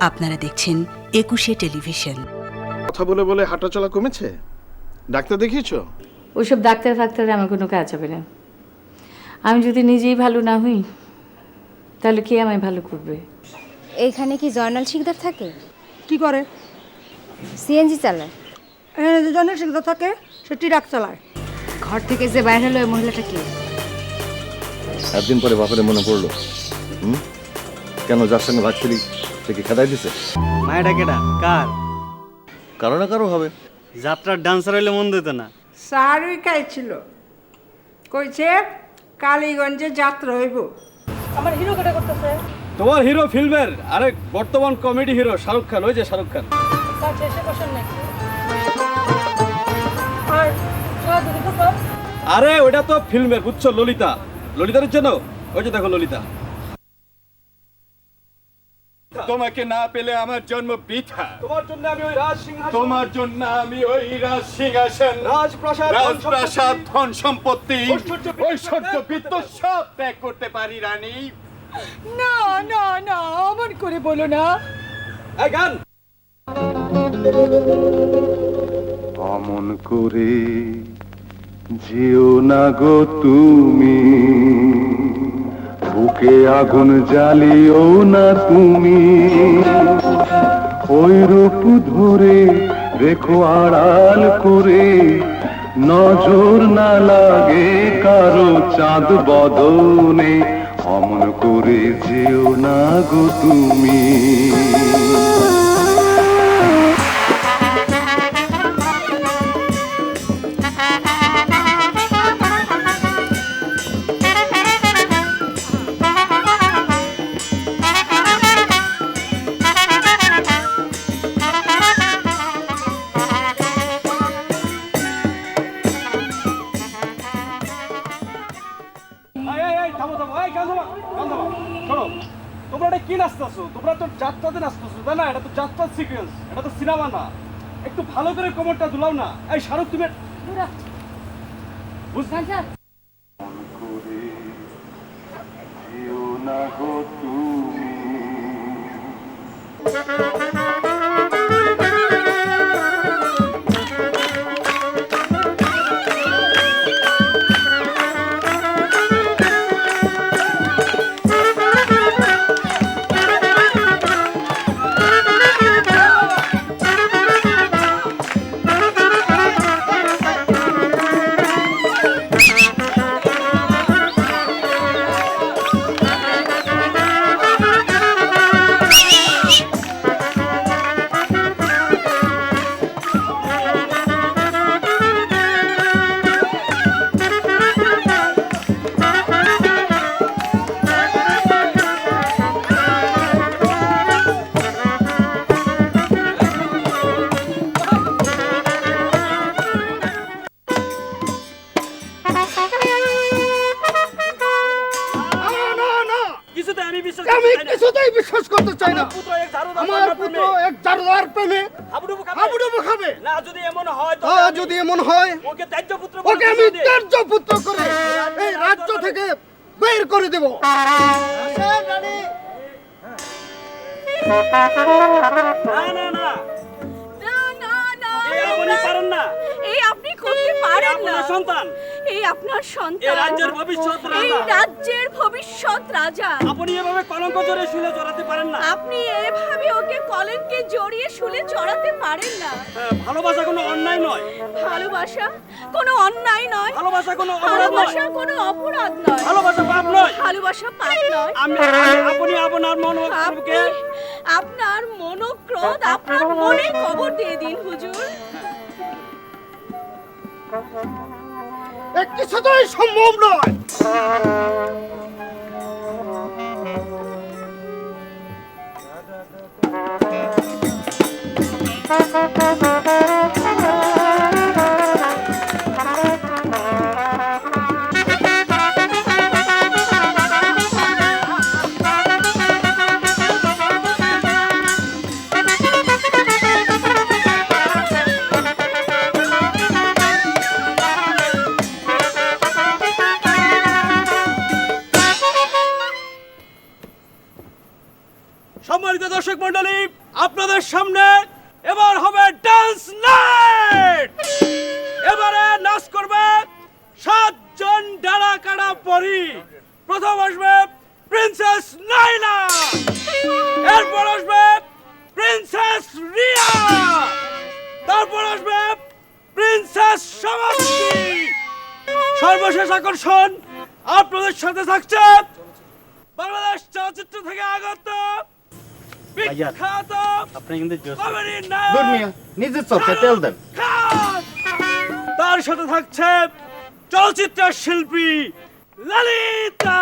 আপনারা দেখছেন একুশে টেলিভিশন। কথা বলে বলে হাঁটাচলা কমেছে? ডাক্তার দেখিয়েছো? ওইসব ডাক্তার ফাক্তারে আমার কোনো কাজ হবে না। আমি যদি নিজেই ভালো না হই তাহলে কে আমায় ভালো করবে? এইখানে কি জয়নাল শিকদার থাকে? কি করে? সিএনজি চালায়। এখানে দুজনের শিক্ষা থাকে সে ট্রাক চালায়। ঘর থেকে যে বাইরে হলো ওই মহিলাটা কে? একদিন পরে বাপরে মনে পড়ল। হুম? কেন যার সঙ্গে ভাগছিলি সে কি খেদাই দিছে? মায়েরা কেডা? কার? কারও না কারও হবে। যাত্রার ডান্সার হইলে মন দিত না। সারই খাইছিল। কইছে কালীগঞ্জে যাত্রা হইব। আমার হিরো কেটে করতেছে? তোমার হিরো ফিল্মের আরেক বর্তমান কমেডি হিরো শাহরুখ খান ওই যে শাহরুখ খান। আরে ওটা তো ফিল্মের বুঝছ ললিতা। ললিতার জন্য? ওই যে দেখো ললিতা। তোমাকে না পেলে আমার জন্ম বৃথা। তোমার জন্য আমি ওই রাজ সিংহাসন তোমার জন্য আমি ওই রাজ সিংহাসন রাজপ্রাসাদ রাজপ্রাসাদ ধন সম্পত্তি ঐশ্বর্য, বৃত্ত সব ত্যাগ করতে পারি রানী। না না না অমন করে বলো না। এই গান। অমন করে যেও না গো তুমি। বুকে আগুন জ্বালিও না তুমি। ওই রূপ ধরে রেখো আড়াল করে, নজর না লাগে কারও চাঁদ বদনে। অমন করে যেও না গো তুমি। এই, থামো, থামো, এই, গান থামা, গান থামা। শোনো, তোমরা এটা কি নাচতেছো তোমরা তো যাত্রাতে নাচতেছো তাই না? এটা তো যাত্রার সিকোয়েন্স এটা তো সিনেমা না। একটু ভালো করে কোমরটা দুলাও না। এই শাহরুখ তুমি যেও না গো তুমি। যদি এমন হয় যদি এমন হয় ওকে ত্যায্য পুত্র ওকে আমি ত্যায্য পুত্র করে এই রাজ্য থেকে বের করে দেব। আসেন না আপনার সন্তান। এই আপনার এই রাজ্যের ভবিষ্যৎ এই রাজা রাজ্যের ভবিষ্যৎ রাজা। আপনি এভাবে কলঙ্ক জোরে শুলে জড়াতে পারেন না। আপনি এভাবে ওকে কলেনকে জড়িয়ে শুলে চড়াতে পারেন না। হ্যাঁ, ভালোবাসা কোনো অন্যায় নয়। ভালোবাসা কোনো অন্যায় নয়। ভালোবাসা কোনো অপরাধ নয়। ভালোবাসা কোনো অপরাধ নয়। ভালোবাসা পাপ নয়। ভালোবাসা পাপ নয়। আমি আমি- আপনি আপনার মন আপনার মনোক্রোধ আপনার মনে কবর দিয়ে দিন হুজুর। কিছুতেই সম্ভব নয় আপনাদের সাথে থাকছে বাংলাদেশ চলচ্চিত্র থেকে আগত বিখ্যাত আপনি কিন্তু নিজের চোখে তেল দেন। তার সাথে থাকছে চলচ্চিত্রের শিল্পী ললিতা।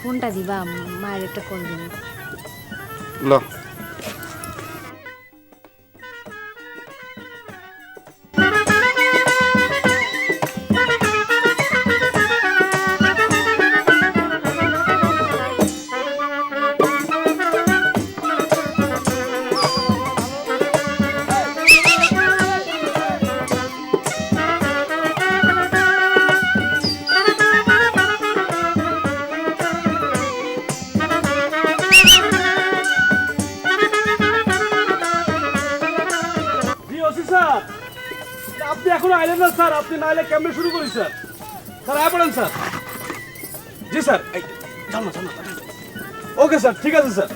ফোনটা দিবা মায়ের একটা কল দিন ল। এখনও আইলেন না স্যার। আপনি না এলে ক্যামেরা শুরু করি স্যার? স্যার আয় পড়েন স্যার। জি স্যার। যান না, যান না, ওকে স্যার ঠিক আছে স্যার।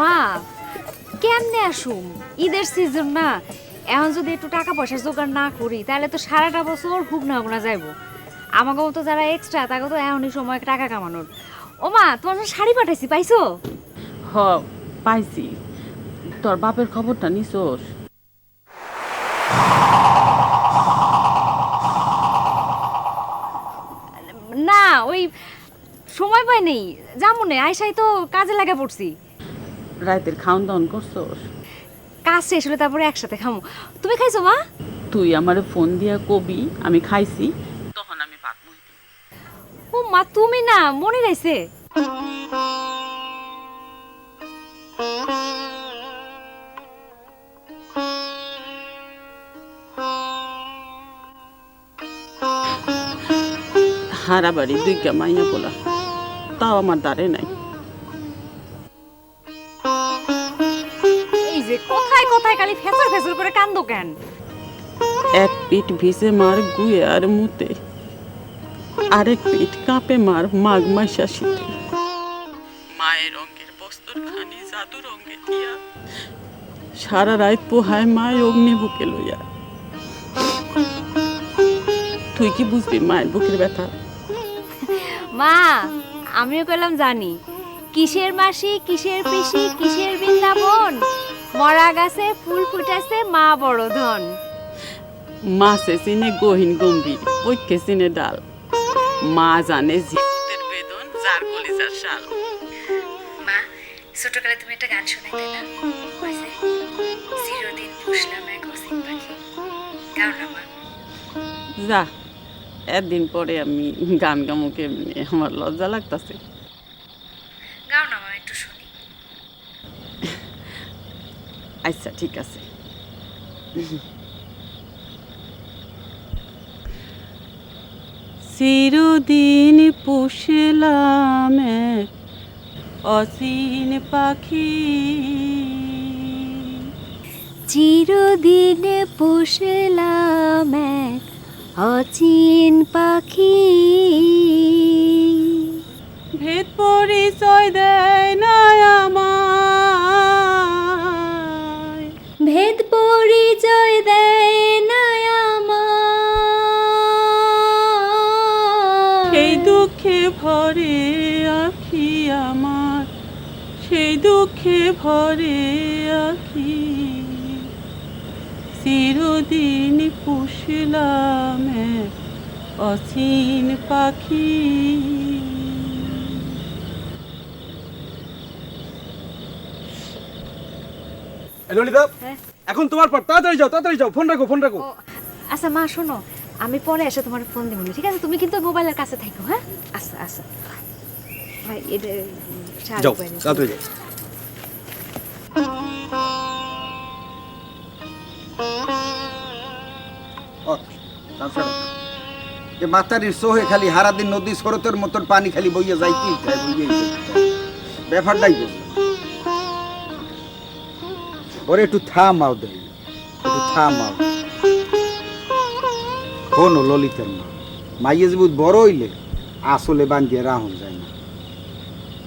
মা কেমনে আসুম? ঈদের সিজন না। এখন যদি একটু টাকা পয়সা জোগাড় না করি তাহলে তো সারাটা বছর হুক না হুক না যাইব। আমাকে মতো যারা এক্সট্রা তাকে তো এমনই সময় টাকা কামানোর। ও মা তোমার শাড়ি পাঠাইছি পাইছো? হ পাইছি। তোর বাপের খবরটা নিছোস? ওই সময় পাই নেই। যেমন আয়সাই তো কাজে লাগা পড়ছি। রাতের খাওন দাওন করছ কাজ শেষ হলে তারপরে একসাথে খামো। তুমি খাইছো মা? তুই আমার ফোন দিয়া কবি আমি খাইছি। তখন আমি ভাত ও মা তুমি না মনে রয়েছে হারা বাড়ি দুই মাইয়া বলা তাও আমার দ্বারে নাই। এই যে কোথায় কোথায় খালি ফেসর ফেসর করে কান্দো কেন? এক পিঠ ভিজে মার গুয়ে আর মুতে আরেক পিঠ কাঁপে মার মায়ের রঙের বস্ত্র খানি জাদু রঙে দিয়া সারা রাত পোহায় মায় অগ্নি বুকে লইয়া। তুই কি বুঝবি মায়ের বুকের ব্যথা? মা আমিও কইলাম জানি। কিসের মাসি কিসের পিসি কিসের বৃন্দাবন? মরা গাছে ফুল ফুটেছে মা বড় ধন। মাছে চিনে গহীন গম্ভীর পৈকে চিনে ডাল। মা জানে জীবতের বেদন যার কলিজার শাল। মা ছোটকালে তুমি একটা গান শোনাইতে না? চিরদিন পুষলাম এক অসীম পাখি গাও না মা। যা একদিন পরে আমি গান গামুকে আমার লজ্জা লাগতাছে। গাও না মা একটু শুনি। আচ্ছা ঠিক আছে। চিরদিন পুষলাম এক অচিন পাখি। চিরদিন পুষলাম এক অচিন পাখি। ভেদ পরিচয় দেয় না আমায়। ভেদ পরিচয় দেয় না সেই দুঃখে ভরে আখি আমার। সেই দুঃখে ভরে আখি। চিরদিন পুষলাম এক অসীন পাখি। ললিতা হ্যাঁ? এখন তোমার পর তাড়াতাড়ি যাও তাড়াতাড়ি যাও ফোন রাখো ফোন রাখো। আচ্ছা মা শোনো আমি পরে এসে তোমার ফোন দেবো ঠিক আছে? তুমি কিন্তু মোবাইলের কাছে থাকো হ্যাঁ? আচ্ছা আচ্ছা। ভাই এটা যাও তাড়াতাড়ি যাও। যে মাতারির সোহে খালি হারাদিন নদী স্রোতের মতন পানি খালি বইয়ে যাইতেই বইয়ে ব্যাপারটাই ওরে একটু থামাও দেই একটু থামাও। কোন ললিতের মা? মাইয়ে যে বুধ বড় হইলে আসলে বান্ধিয়ে রাহন যায় না।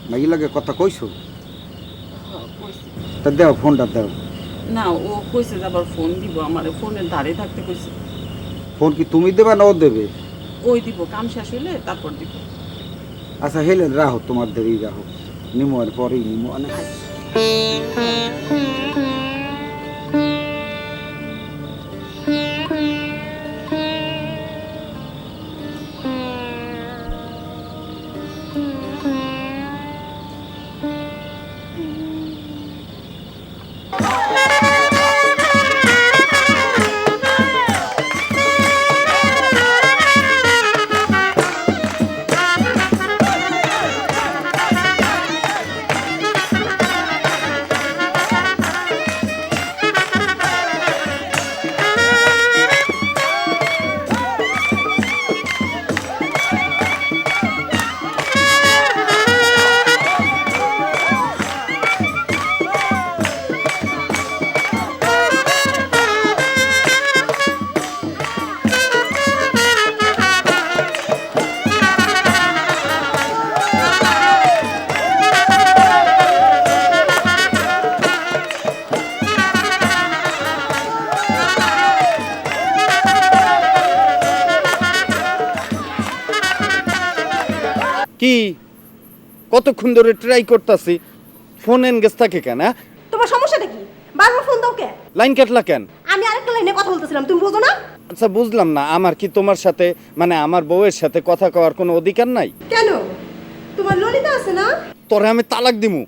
মাইয়ে লাগে কথা কইছো? তা দেও ফোনটা দেও। না ও কইছে আবার ফোন দিব আমার ফোনের ধারে থাকতে কইছে। ফোন কি তুমি দেবা না ও দেবে? ওই দিব, কাম শেষ হইলে তারপর দিব। আচ্ছা হেলেন, রাহো তোমার দেরি রাহো। নিমো পরেই নিমো, অনেক। কি? কতক্ষণ ধরে ট্রাই করতেছি? ফোন এনগেজ থাকে কেন হ্যাঁ? তোমার সমস্যাটা কি? বারবার ফোন দাও কে? লাইন কাটলা কেন? আমি আরেকটা লাইনে কথা বলতেছিলাম তুমি বোঝো না? আচ্ছা বুঝলাম না। আমার কি তোমার সাথে মানে আমার বউয়ের সাথে কথা কওয়ার কোনো অধিকার নাই? কেন? তোমার ললিতা আছে না? তোরে আমি তালাক দিমু।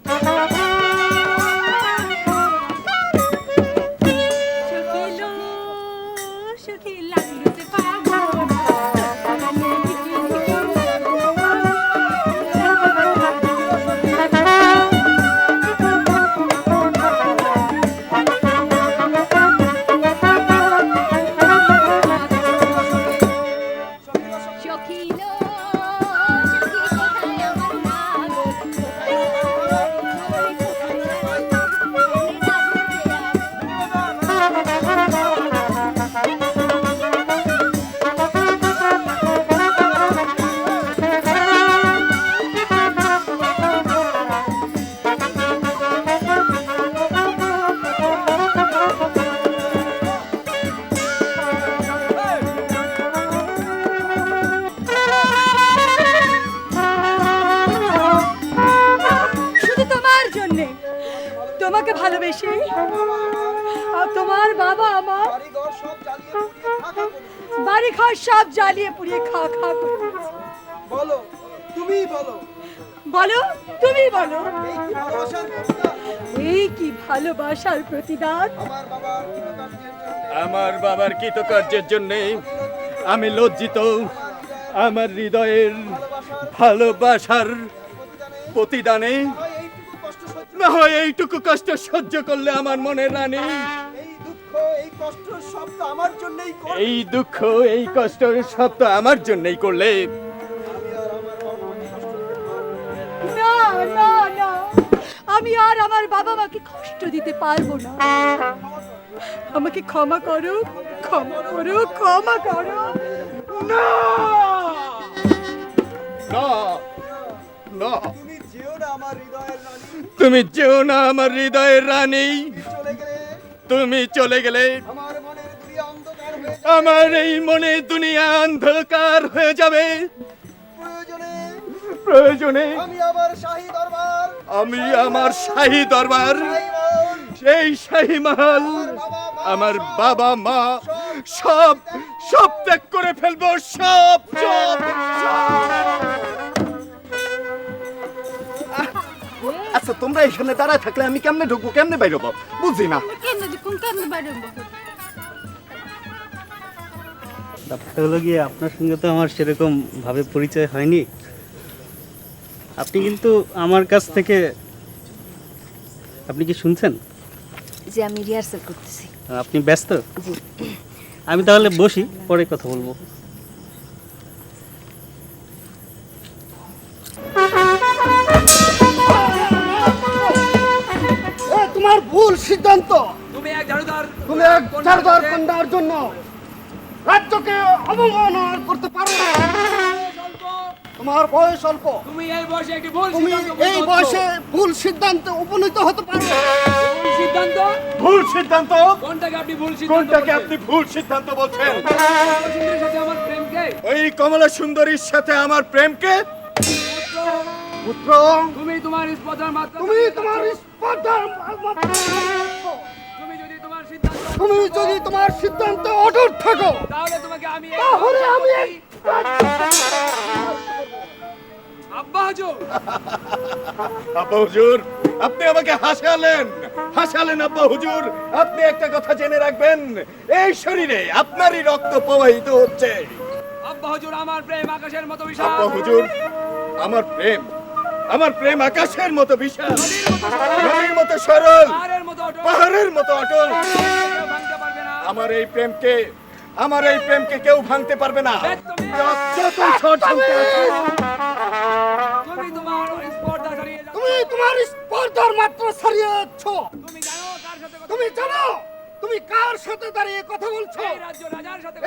সব জ্বালিয়ে পুড়িয়ে খা খা করে বলো তুমি বলো। বলো তুমি বলো। এই কি ভালোবাসার প্রতিদান? আমার বাবার কৃতকার্যের জন্য। আমি লজ্জিত। আমার হৃদয়ের ভালোবাসার প্রতিদানে না হয় এইটুকু কষ্ট সহ্য করলে আমার মনের রানী এই দুঃখ এই কষ্ট সব তো আমার জন্যই করলে। না। না না আমি আর আমার বাবা মাকে কষ্ট দিতে পারব না। আমাকে ক্ষমা করো ক্ষমা করো ক্ষমা করো। না! না না। তুমি যেও না আমার হৃদয়ের রানী। তুমি চলে গেলে। আমার এই মনে দুনিয়া অন্ধকার হয়ে যাবে। প্রয়োজনে আমি আমার শাহী দরবার সেই শাহী মহল আমার বাবা মা সব সব ত্যাগ করে ফেলব সব সব। আচ্ছা তোমরা এখানে দাঁড়ায় থাকলে আমি কেমনে ঢুকবো কেমনে বাইরবো বুঝি না। ব্যাপারটা হলো গিয়ে আপনার সঙ্গে তো আমার সেরকম ভাবে পরিচয় হয়নি। আপনি কিন্তু আমার কাছ থেকে আপনি কি শুনছেন? যে আমি রিহার্সাল করতেছি। আপনি ব্যস্ত? আমি তাহলে বসি পরে কথা বলব। সিদ্ধান্ত তুমি এক ঝাড়ুদার তুমি এক ঝাড়ুদার কন্যার জন্য রাজ্যকে অবমাননা করতে পারো না। তোমার বয়স অল্প। তুমি এই বয়সে একটি ভুল তুমি এই বয়সে ভুল সিদ্ধান্তে উপনীত হতে পারো সিদ্ধান্ত? ভুল সিদ্ধান্ত? কোনটাকে আপনি ভুল কোনটাকে আপনি ভুল সিদ্ধান্ত বলছেন? সাথে আমার প্রেমকে ওই কমলা সুন্দরীর সাথে আমার প্রেমকে পুত্র। তুমি তোমার স্পর্ধার মাত্রা তুমি তোমার স্পর্ধার তুমি যদি তোমার সিদ্ধান্ত তুমি যদি তোমার সিদ্ধান্তে অটুট থাকো তাহলে তোমাকে আমি তাহলে আমি আব্বা হুজুর। আব্বা হুজুর আপনি আমাকে হাসালেন। হাসালেন আব্বা হুজুর আপনি একটা কথা জেনে রাখবেন এই শরীরে আপনারই রক্ত প্রবাহিত হচ্ছে। আব্বা হুজুর আমার প্রেম আকাশের মতো বিশাল। আব্বা হুজুর আমার প্রেম আমার প্রেম আকাশের মতো বিশাল নদীর মতো সরল পাহাড়ের মতো অটল। আমার এই প্রেমকে আমার এই প্রেমকে কেউ ভাঙতে পারবে না। তুমি তোমার স্পর্ধার মাত্রা ছাড়িয়েছ তুমি জানো তুমি জানো তুমি কার সাথে দাঁড়িয়ে কথা বলছো? এই রাজ্য রাজার সাথে